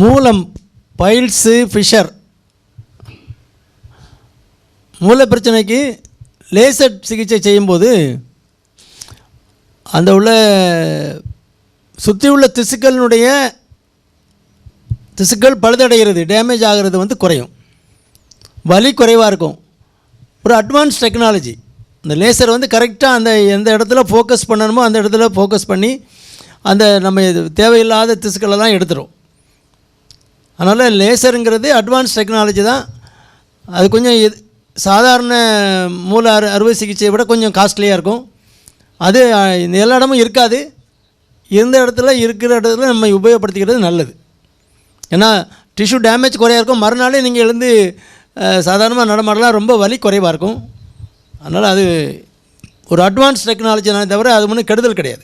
மூலம் piles Fisher. மூல பிரச்சனைக்கு லேசர் சிகிச்சை செய்யும்போது அந்த உள்ள சுற்றி உள்ள திசுக்களினுடைய திசுக்கள் பழுதடைகிறது டேமேஜ் ஆகிறது வந்து குறையும். வலி குறைவாக இருக்கும். ஒரு அட்வான்ஸ் டெக்னாலஜி இந்த லேசர் வந்து கரெக்டாக அந்த எந்த இடத்துல ஃபோக்கஸ் பண்ணணுமோ அந்த இடத்துல ஃபோக்கஸ் பண்ணி அந்த நம்ம இது தேவையில்லாத திசுக்களெல்லாம் எடுத்துரும். அதனால் லேசருங்கிறது அட்வான்ஸ் டெக்னாலஜி தான். அது கொஞ்சம் இது- சாதாரண மூல அறு அறுவை சிகிச்சையை விட கொஞ்சம் காஸ்ட்லியாக இருக்கும். அது இந்த எல்லா இடமும் இருக்காது. இருந்த இடத்துல இருக்கிற இடத்துல நம்ம உபயோகப்படுத்திக்கிறது நல்லது. ஏன்னா டிஷ்யூ டேமேஜ் குறையாக இருக்கும். மறுநாளே நீங்கள் எழுந்து சாதாரணமாக நடமாடலாம். ரொம்ப வலி குறைவாக இருக்கும். அதனால் அது ஒரு அட்வான்ஸ் டெக்னாலஜி தவிர அது ஒன்றும் கெடுதல் கிடையாது.